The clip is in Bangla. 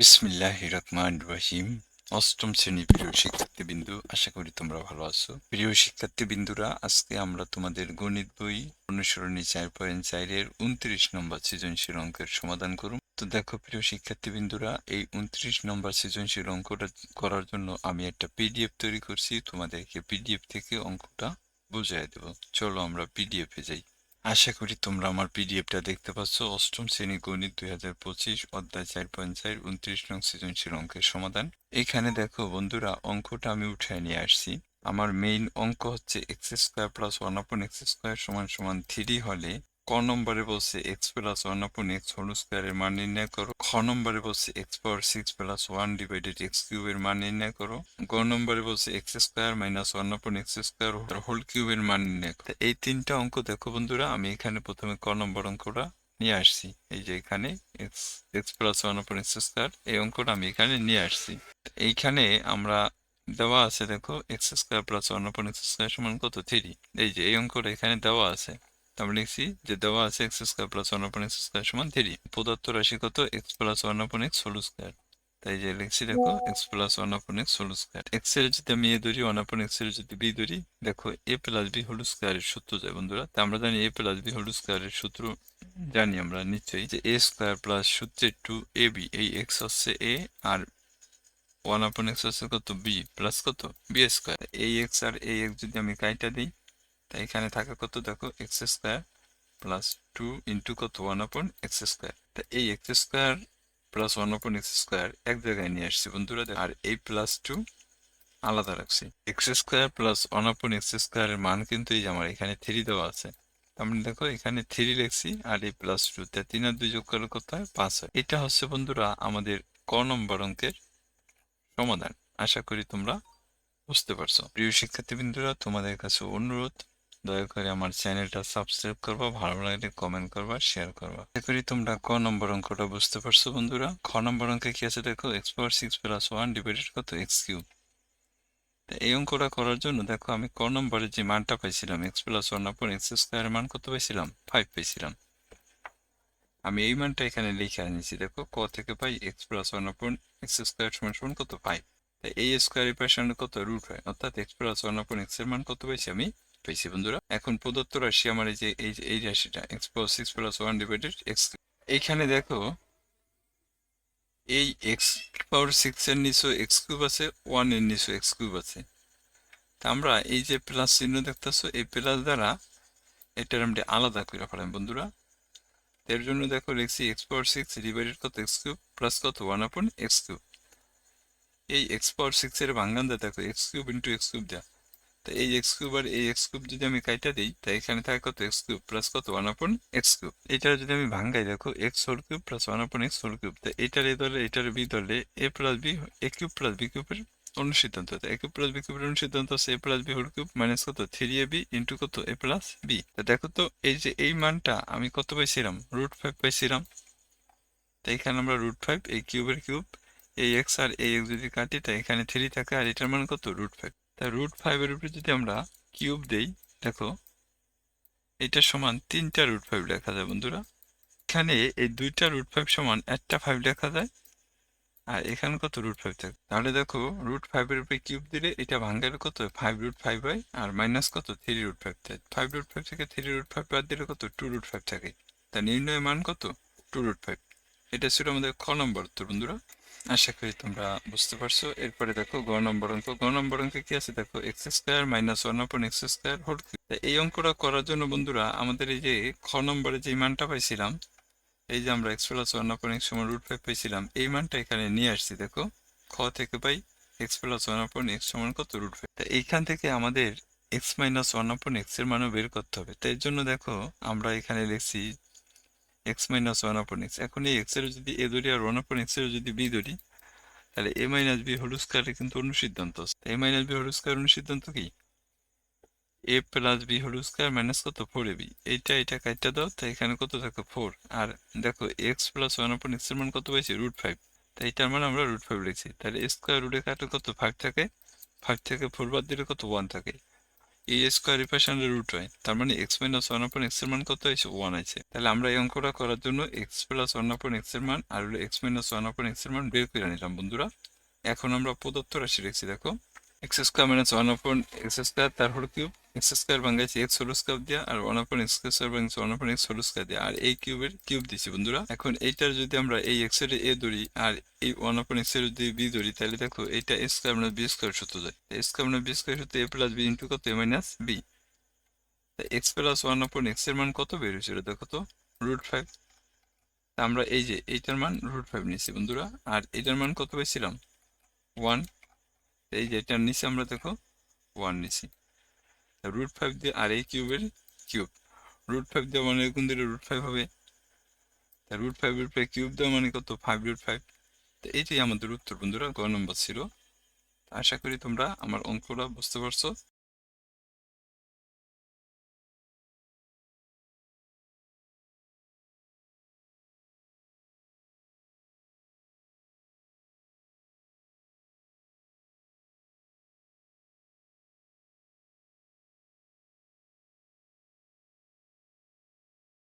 বিসমিল্লাহ রহমান রহিম অষ্টম শ্রেণি প্রিয় শিক্ষার্থীবৃন্দু, আশা করি তোমরা ভালো আছো। প্রিয় শিক্ষার্থীবৃন্দুরা, আজকে আমরা তোমাদের গণিত বই অনুসরণী চার পয়েন্ট চারের উনত্রিশ নম্বর সৃজনশীল অঙ্কের সমাধান করুন। তো দেখো, প্রিয় শিক্ষার্থীবৃন্দুরা, এই উনত্রিশ নম্বর সৃজনশীল অঙ্কটা করার জন্য আমি একটা পিডিএফ তৈরি করছি। তোমাদেরকে পিডিএফ থেকে অঙ্কটা বুঝাই দেব। চলো আমরা পিডিএফ যাই। আশা করি তোমরা আমার পিডিএফটা দেখতে পাচ্ছ। অষ্টম শ্রেণি গণিত দুই হাজার পঁচিশ অধ্যায় চার পয়েন্ট চার, উনত্রিশ নং সৃজনশীল অঙ্কের সমাধান। এখানে দেখো বন্ধুরা, অঙ্কটা আমি উঠায় নিয়ে আসছি। আমার মেইন অঙ্ক হচ্ছে x square plus one upon x square সমান সমান থ্রি হলে ক নম্বরে বলছে x plus one upon x whole স্কোয়ারের মান নির্ণয় করো। খ নম্বরে বলছে x power six plus one divided x কিউবের মান নির্ণয় করো। গ নম্বরে বলছে x square minus one upon x square whole কিউবের মান নির্ণয় করো। এই তিনটা অঙ্ক দেখো বন্ধুরা, আমি এখানে প্রথমে ক নম্বর অঙ্কটা নিয়ে আসছি। এই যে এখানে x x plus one upon x square এই অঙ্কটা আমি এখানে নিয়ে আসছি। এইখানে আমরা দেওয়া আছে দেখো x square plus one upon x square সমান কত? থ্রি এই যে এই অঙ্কটা এখানে দেওয়া আছে। আমরা লিখছি যে দেওয়া আছে x square plus one upon x square সমান থ্রি প্রদত্ত রাশি কত? X plus one upon x whole square তাই যে লিখছি দেখো x plus one upon x whole square এক্সের যদি আমি এ ধরি ওয়ান আপন এক্সের যদি বি ধরি দেখো এ প্লাস বি হোল স্কোয়ারের সূত্র যায় বন্ধুরা। তা আমরা জানি এ প্লাস বি হোল স্কোয়ারের সূত্র জানি আমরা নিশ্চয়ই যে এ স্কোয়ার প্লাস সূত্রের টু এ বি এই এক্স হচ্ছে এ আর ওয়ান আপন এক্স হচ্ছে কত? বি প্লাস কত? বি স্কোয়ার এই এক্স আর এই এক্স যদি আমি কাইটা দিই তাই এখানে থাকে কত? দেখো x square plus two into কত? ওয়ান আপন এক্স স্কোয়ার তা এই x square plus one upon x square এক জায়গায় নিয়ে আসছি বন্ধুরা। আর এই প্লাস টু আলাদা রাখছি। X square plus one upon x স্কোয়ারের মান কিন্তু এই যে আমার এখানে থ্রি দেওয়া আছে। আমরা দেখো, এখানে থ্রি লিখছি আর এই প্লাস টু তা তিন আর দুই যোগ করলে কত হয়? পাঁচ হয়। এটা হচ্ছে বন্ধুরা আমাদের ক নম্বর অঙ্কের সমাধান। আশা করি তোমরা বুঝতে পারছ। প্রিয় শিক্ষার্থীবৃন্দরা, তোমাদের কাছে অনুরোধ দয়া করে আমার চ্যানেলটা সাবস্ক্রাইব করবা, ভালো লাগলে কমেন্ট করবা শেয়ার করবা। আশা করি তোমরা ক নম্বর অঙ্কটা বুঝতে পারছ বন্ধুরা। খ নম্বর অঙ্কে কি আছে দেখো? X power six plus one divided কত? এক্স কিউব এই অঙ্কটা করার জন্য দেখো, আমি ক নম্বরে যে মানটা পাইছিলাম x plus one upon x স্কোয়ারের মান কত পাইছিলাম? ফাইভ পাইছিলাম। আমি এই মানটা এখানে লিখে আনিছি, দেখো, ক থেকে পাই x plus one upon x square সমান সমান কত? ফাইভ এই স্কোয়ারের পার্সেন্ট কত রুট হয়? অর্থাৎ এক্স প্লাস ওয়ান আপন এক্সের মান কত পাইছি আমি? পেয়েছি বন্ধুরা। এখন প্রদত্ত রাশি আমার এই যে, এই এই রাশিটা x plus six plus one divided x এইখানে দেখো, এই এক্স পাওয়ার সিক্স এর নিচেও এক্স কিউব আছে ওয়ানের নিচেও এক্স কিউব আছে। তা আমরা এই যে প্লাস চিহ্ন দেখতেছো, এই প্লাস দ্বারা এটার আমরা আলাদা করে ফেলাম বন্ধুরা। এর জন্য দেখো লিখছি এক্স পাওয়ার সিক্স ডিভাইডেড কত এক্স কিউব প্লাস কত ওয়ান আপন এক্স কিউব এই এক্স পাওয়ার সিক্স এর ভাঙ্গান দেয় দেখো x cube into x cube দেয়া। তো এই এক্স কিউব আর এই এক্স কিউব যদি আমি কাইটা দিই তাই এখানে থাকে কত? এক্স কিউব প্লাস কত? ওয়ান আপন এক্স কিউব এটা যদি আমি ভাঙ্গাই, দেখো x whole cube plus one upon x whole cube তো এটার এ ধরলে এটার বি ধরলে a plus b a cube plus b কিউবের অনুসিদ্ধান্ত। এ কিউব প্লাস বি কিউবের হচ্ছে a plus b whole cube minus কত? থ্রি এ বি ইন্টু কত? এ প্লাস বি তো দেখো তো, এই যে এই মানটা আমি কত পাইছিলাম? রুট ফাইভ পাইছিলাম। তো এখানে আমরা রুট ফাইভ এই কিউবের কিউব এই এক্স আর এই এক্স যদি কাটি তাই এখানে থ্রি থাকে, আর এটার মান কত? রুট ফাইভ তা রুট ফাইভের উপরে যদি আমরা কিউব দেই দেখো এটা সমান তিনটা রুট ফাইভ লেখা যায় বন্ধুরা এখানে এই দুইটা রুট ফাইভ সমান একটা ফাইভ লেখা যায় আর এখানে কত রুট ফাইভ থাকে তাহলে দেখো রুট ফাইভের উপরে কিউব দিলে এটা ভাঙ্গালে কত ফাইভ রুট ফাইভ হয় আর মাইনাস কত থ্রি রুট ফাইভ থাকে ফাইভ রুট ফাইভ থেকে থ্রি রুট ফাইভ বাদ দিলে কত টু রুট ফাইভ থাকে তা নির্ণয় মান কত টু রুট ফাইভ এটা ছিল আমাদের খ নম্বর তো বন্ধুরা আশা করি তোমরা বুঝতে পারছ। এরপরে দেখো গ নম্বর অঙ্ক। গ নম্বর অঙ্কে কি আছে? দেখো x square minus one upon x square whole এই অঙ্কটা করার জন্য বন্ধুরা, আমাদের এই যে খ নম্বরে যে মানটা পাইছিলাম, এই যে আমরা x plus one upon x সমান রুট ফাইভ পাইছিলাম, এই মানটা এখানে নিয়ে আসছি, দেখো। খ থেকে পাই x plus one upon x সমান কত রুট ফাইভ তা এইখান থেকে আমাদের এক্স মাইনাস ওয়ান আপন এক্সের মানও বের করতে হবে। তাই জন্য দেখো, আমরা এখানে লিখছি x minus one upon x এখন এই এক্সের যদি এ ধরি আর ওয়ান আপন এক্সের যদি বি ধরি, তাহলে এ মাইনাস বি হোল স্কোয়ারে কিন্তু অনুসিদ্ধান্ত a minus b whole square অনুসিদ্ধান্ত কি? A plus b whole square minus কত? ফোর এ বি এইটা এটা কাইটটা দাও তাই এখানে কত থাকে? ফোর আর দেখো এক্স প্লাস ওয়ান আপন এক্সের মান কত পাইছি? রুট ফাইভ তাই এটার মান আমরা রুট ফাইভ লিখছি। তাহলে স্কোয়ার রুটে কাটলে কত? ফাইভ থাকে। ফাইভ থেকে ফোর বাদ দিলে কত? ওয়ান থাকে। এ স্কোয়ার আমরা রুট হয় তার মানে এক্স মাইনাস ওয়ান আপন এক্সের মান কত হয়েছে? ওয়ান আছে তাহলে আমরা এই অঙ্কটা করার জন্য এক্স প্লাস ওয়ান আপন এক্সের মান আর এক্স মাইনাস ওয়ান আপন এক্সের মান বের করে নিলাম, বন্ধুরা। এখন আমরা প্রদত্ত রাশি রেখেছি দেখো। X square minus one upon x square তার হল কিউব এক্স স্কোয়ার ভাঙাইছি এক্স আর one upon x one upon x whole আর এই কিউবের কিউব দিছি বন্ধুরা। এখন এইটার যদি আমরা এই এক্স এ ধরি আর এই ওয়ান আপন এক্সের যদি বি ধরি, তাহলে দেখো এইটা এ স্কোয়ার মানে বি স্কোয়ার সূত্র যায় এ স্কোয়ার বি স্কোয়ার সূত্র এ প্লাস বি ইন্টু কত? A minus b x plus one upon এক্সের মান কত বের হয়েছিল দেখো তো? রুট ফাইভ আমরা এই যে এইটার মান রুট ফাইভ নিয়েছি বন্ধুরা। আর এইটার মান কত পেয়েছিলাম ওয়ান এই যে এটার নিচে আমরা দেখো ওয়ান নিছি। রুট ফাইভ দিয়ে আর এই কিউবের কিউব রুট ফাইভ দেওয়া মানে কোন দিকে রুট ফাইভ হবে? তা রুট ফাইভ ফাইভ কিউব দেওয়া মানে কত? ফাইভ রুট ফাইভ তো এইটাই আমাদের উত্তর বন্ধুরা, গ নম্বর ছিল। আশা করি তোমরা আমার অঙ্কটা বুঝতে পারছ।